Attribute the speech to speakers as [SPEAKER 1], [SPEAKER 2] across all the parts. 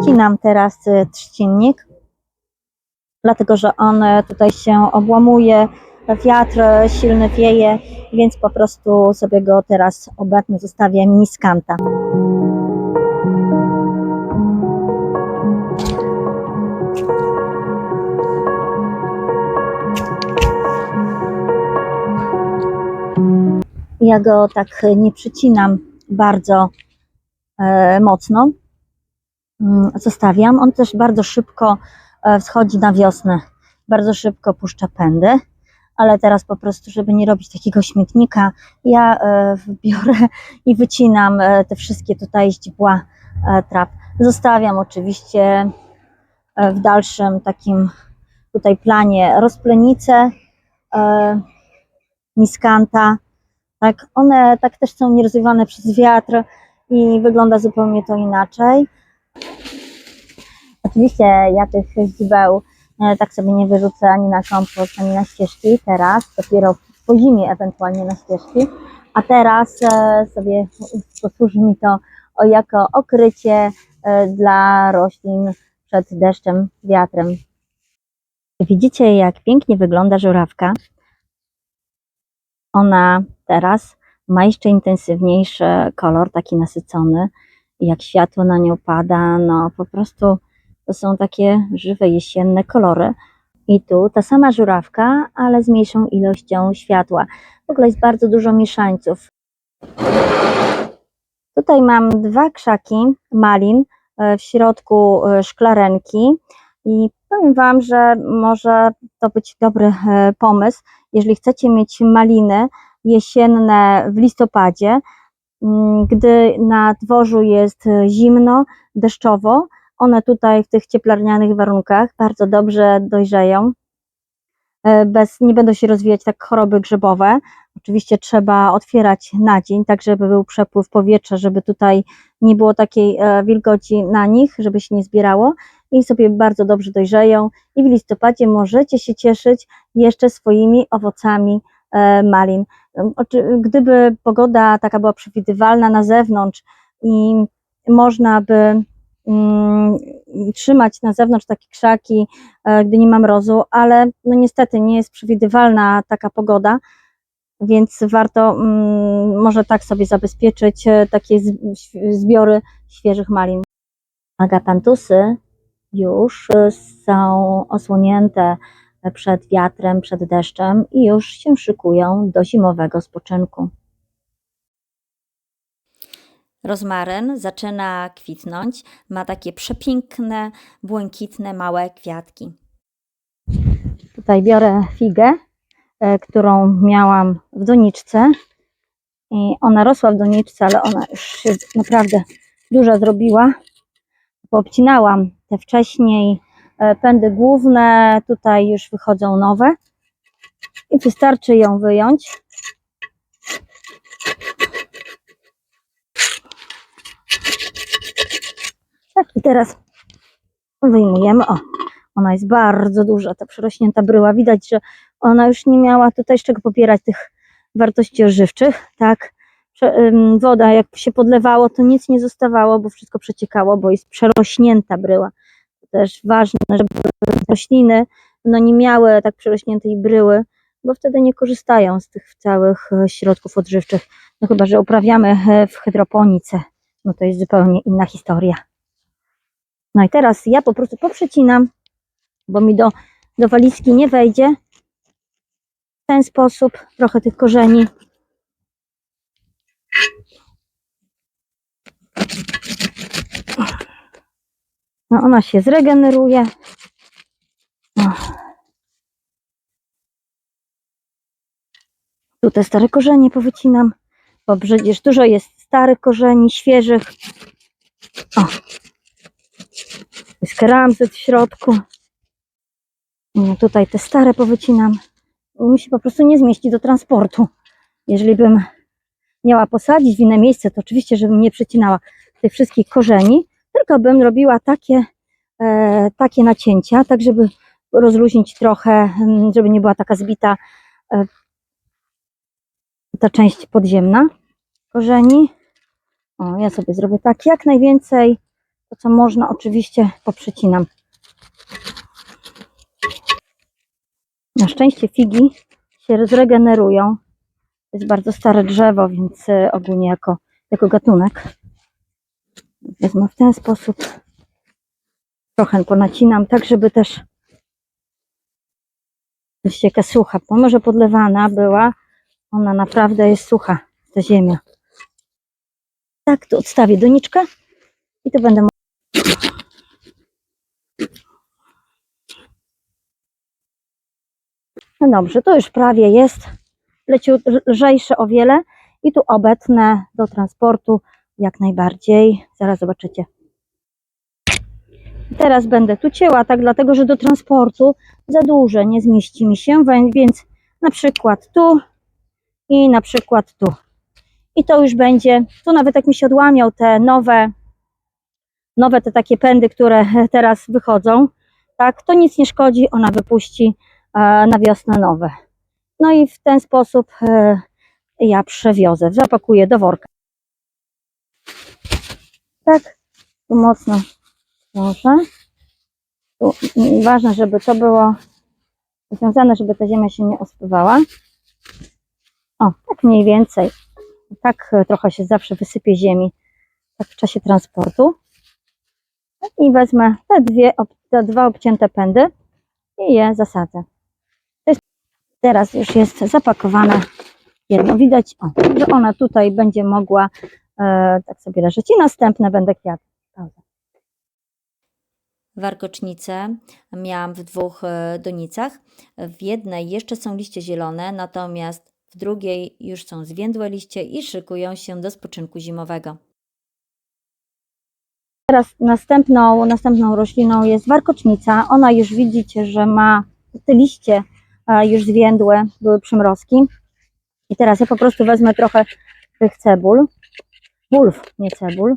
[SPEAKER 1] przycinam teraz y, trzcinnik, dlatego że on y, tutaj się obłamuje, wiatr y, silny wieje, więc po prostu sobie go teraz obecnie zostawię miskanta. Ja go tak nie przycinam bardzo mocno. Mm, Zostawiam. On też bardzo szybko e, wschodzi na wiosnę. Bardzo szybko puszcza pędy. Ale teraz po prostu, żeby nie robić takiego śmietnika, ja e, biorę i wycinam e, te wszystkie tutaj źdźbła traw. Zostawiam oczywiście w dalszym takim tutaj planie rozplenice, e, miskanta, tak, one tak też są nierozrywane przez wiatr i wygląda zupełnie to inaczej. Oczywiście ja tych źdźbeł e, tak sobie nie wyrzucę ani na kompost, ani na ścieżki teraz, dopiero po zimie ewentualnie na ścieżki, a teraz e, sobie posłuży mi to jako okrycie e, dla roślin przed deszczem, wiatrem. Widzicie jak pięknie wygląda żurawka? Ona teraz ma jeszcze intensywniejszy kolor, taki nasycony. Jak światło na nią pada, no po prostu to są takie żywe jesienne kolory. I tu ta sama żurawka, ale z mniejszą ilością światła. W ogóle jest bardzo dużo mieszańców. Tutaj mam dwa krzaki malin, e, w środku e, szklarenki i powiem Wam, że może to być dobry e, pomysł, jeżeli chcecie mieć maliny jesienne w listopadzie, mm, gdy na dworzu jest zimno, deszczowo, one tutaj w tych cieplarnianych warunkach bardzo dobrze dojrzeją. E, Bez, nie będą się rozwijać tak choroby grzybowe. Oczywiście trzeba otwierać na dzień, tak żeby był przepływ powietrza, żeby tutaj nie było takiej e, wilgoci na nich, żeby się nie zbierało i sobie bardzo dobrze dojrzeją i w listopadzie możecie się cieszyć jeszcze swoimi owocami e, malin. Gdyby pogoda taka była przewidywalna na zewnątrz i można by trzymać na zewnątrz takie krzaki, e, gdy nie ma mrozu, ale no niestety nie jest przewidywalna taka pogoda, więc warto mm, może tak sobie zabezpieczyć e, takie zbiory świeżych malin. Agapantusy już y, są osłonięte przed wiatrem, przed deszczem i już się szykują do zimowego spoczynku. Rozmaryn zaczyna kwitnąć, ma takie przepiękne, błękitne, małe kwiatki. Tutaj biorę figę, e, którą miałam w doniczce i ona rosła w doniczce, ale ona już się naprawdę duża zrobiła. Poobcinałam te wcześniej e, pędy główne, tutaj już wychodzą nowe i wystarczy ją wyjąć. Tak, i teraz wyjmujemy. O, ona jest bardzo duża, ta przerośnięta bryła. Widać, że ona już nie miała tutaj z czego popierać tych wartości odżywczych, tak. Woda, jak się podlewało, to nic nie zostawało, bo wszystko przeciekało, bo jest przerośnięta bryła. To też ważne, żeby rośliny no, nie miały tak przerośniętej bryły, bo wtedy nie korzystają z tych całych e, środków odżywczych. No chyba, że uprawiamy e, w hydroponice, no to jest zupełnie inna historia. No i teraz ja po prostu poprzecinam, bo mi do, do walizki nie wejdzie. W ten sposób trochę tych korzeni. No ona się zregeneruje. O. Tu te stare korzenie powycinam, bo przecież dużo jest starych korzeni, świeżych. O. Keramzyt w środku. Tutaj te stare powycinam. Mi się po prostu nie zmieści do transportu. Jeżeli bym miała posadzić w inne miejsce, to oczywiście, żebym nie przecinała tych wszystkich korzeni, tylko bym robiła takie, e, takie nacięcia, tak żeby rozluźnić trochę, mm, żeby nie była taka zbita e, ta część podziemna korzeni. O, ja sobie zrobię tak jak najwięcej To, co można, oczywiście poprzecinam. Na szczęście figi się zregenerują. To jest bardzo stare drzewo, więc e, ogólnie jako, jako gatunek. Wezmę w ten sposób. Trochę ponacinam, tak żeby też Zobaczcie, jaka sucha. Pomimo, że podlewana była, ona naprawdę jest sucha, ta ziemia. Tak, tu odstawię doniczkę i to będę. No dobrze, to już prawie jest. Leciu, lżejsze o wiele i tu obetnę do transportu jak najbardziej. Zaraz zobaczycie. Teraz będę tu cięła, tak dlatego, że do transportu za duże nie zmieści mi się, więc na przykład tu i na przykład tu. I to już będzie, tu nawet jak mi się odłamią te nowe, nowe te takie pędy, które teraz wychodzą, tak, to nic nie szkodzi, ona wypuści e, na wiosnę nowe. No i w ten sposób e, ja przewiozę, zapakuję do worka. Tak, tu mocno Proszę. Mm, ważne, żeby to było związane, żeby ta ziemia się nie ospywała. O, tak mniej więcej. Tak e, trochę się zawsze wysypie ziemi tak w czasie transportu. I wezmę te, dwie, te dwa obcięte pędy i je zasadzę. Teraz już jest zapakowane jedno. Widać, o, że ona tutaj będzie mogła e, tak sobie leżeć. I następne będę kwiaty. Pauza.
[SPEAKER 2] warkocznicę miałam w dwóch e, donicach. W jednej jeszcze są liście zielone, natomiast w drugiej już są zwiędłe liście i szykują się do spoczynku zimowego.
[SPEAKER 1] Teraz następną, następną rośliną jest warkocznica. Ona już widzicie, że ma te liście e, już zwiędłe, były przymrozki. I teraz ja po prostu wezmę trochę tych cebul. Bulw, nie cebul.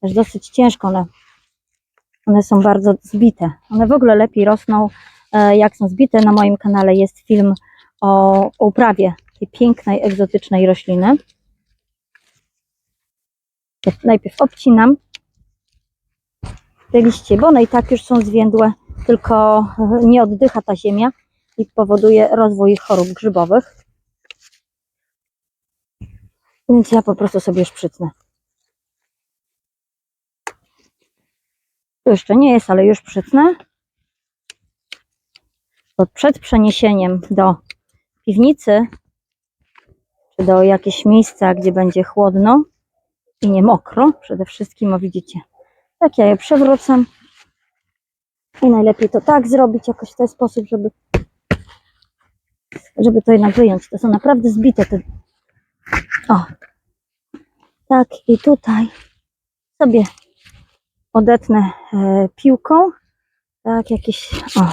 [SPEAKER 1] Też dosyć ciężko one. One są bardzo zbite. One w ogóle lepiej rosną, e, jak są zbite. Na moim kanale jest film o, o uprawie tej pięknej, egzotycznej rośliny. Najpierw obcinam te liście, bo one i tak już są zwiędłe, tylko e, nie oddycha ta ziemia i powoduje rozwój chorób grzybowych. Więc ja po prostu sobie szprycnę. Tu jeszcze nie jest, ale już przytnę. Bo przed przeniesieniem do piwnicy, czy do jakiegoś miejsca, gdzie będzie chłodno i nie mokro, przede wszystkim, o widzicie, tak ja je przewrócę. I najlepiej to tak zrobić jakoś w ten sposób, żeby, żeby to jednak wyjąć. To są naprawdę zbite te. O. Tak, i tutaj sobie odetnę e, piłką. Tak, jakieś. O.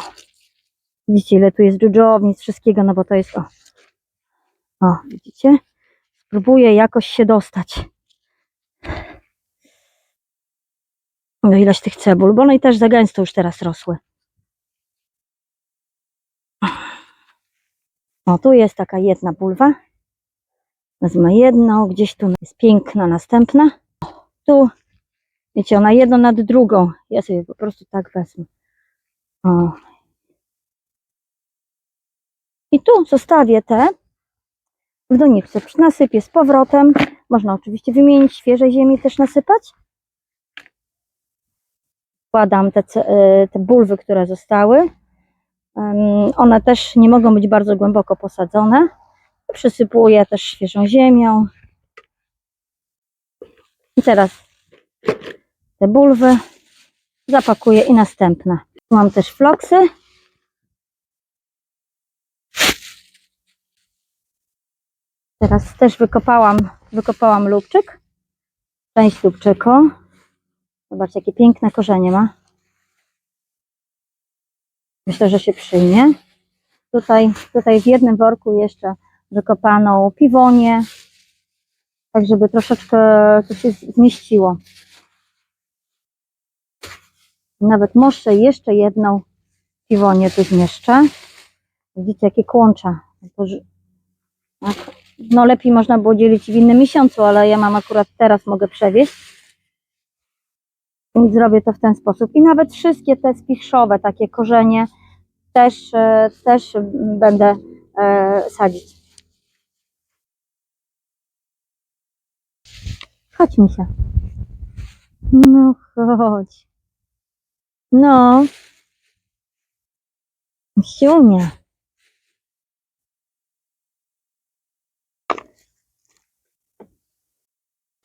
[SPEAKER 1] Widzicie, ile tu jest dżdżownic, wszystkiego, no bo to jest. O, o widzicie? Spróbuję jakoś się dostać. do ilość tych cebul, bo one i też za gęsto już teraz rosły. O, tu jest taka jedna bulwa. Wezmę jedną, gdzieś tu jest piękna następna. Tu, wiecie, ona jedno nad drugą. Ja sobie po prostu tak wezmę. O. I tu zostawię te w doniczce. Nasypię z powrotem. Można oczywiście wymienić świeżej ziemi, też nasypać wkładam te, y, te bulwy, które zostały. One też nie mogą być bardzo głęboko posadzone. Przysypuję też świeżą ziemią. I teraz te bulwy zapakuję i następne. Mam też floksy. Teraz też wykopałam, wykopałam lubczyk. Część lubczyku. Zobaczcie, jakie piękne korzenie ma. Myślę, że się przyjmie. Tutaj, tutaj w jednym worku jeszcze wykopano piwonię, tak żeby troszeczkę to się zmieściło. Nawet może jeszcze jedną piwonię tu zmieszczę. Widzicie, jakie kłącza. Tak. No lepiej można było dzielić w innym miesiącu, ale ja mam akurat teraz, mogę przewieźć. I zrobię to w ten sposób. I nawet wszystkie te spichrzowe takie korzenie też, e, też będę e, sadzić. Chodź mi się. No chodź. No. Siunia.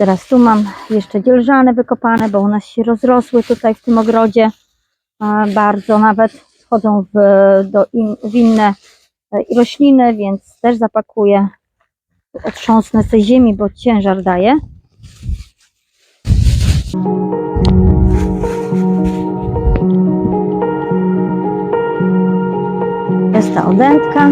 [SPEAKER 1] Teraz tu mam jeszcze dzierżane wykopane, bo u nas się rozrosły tutaj w tym ogrodzie. Bardzo nawet wchodzą w, do in, w inne e, rośliny, więc też zapakuję. Otrząsnę z tej ziemi, bo ciężar daje. Jest ta odętka.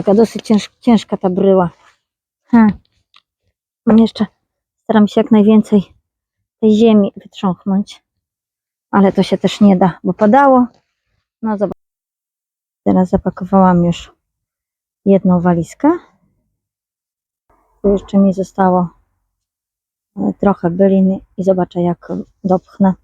[SPEAKER 1] Taka dosyć cięż, ciężka ta bryła. Hmm. Jeszcze, staram się jak najwięcej tej ziemi wytrząchnąć. Ale to się też nie da, bo padało. No zobacz. Teraz zapakowałam już jedną walizkę. Tu jeszcze mi zostało e, trochę bylin i zobaczę jak dopchnę.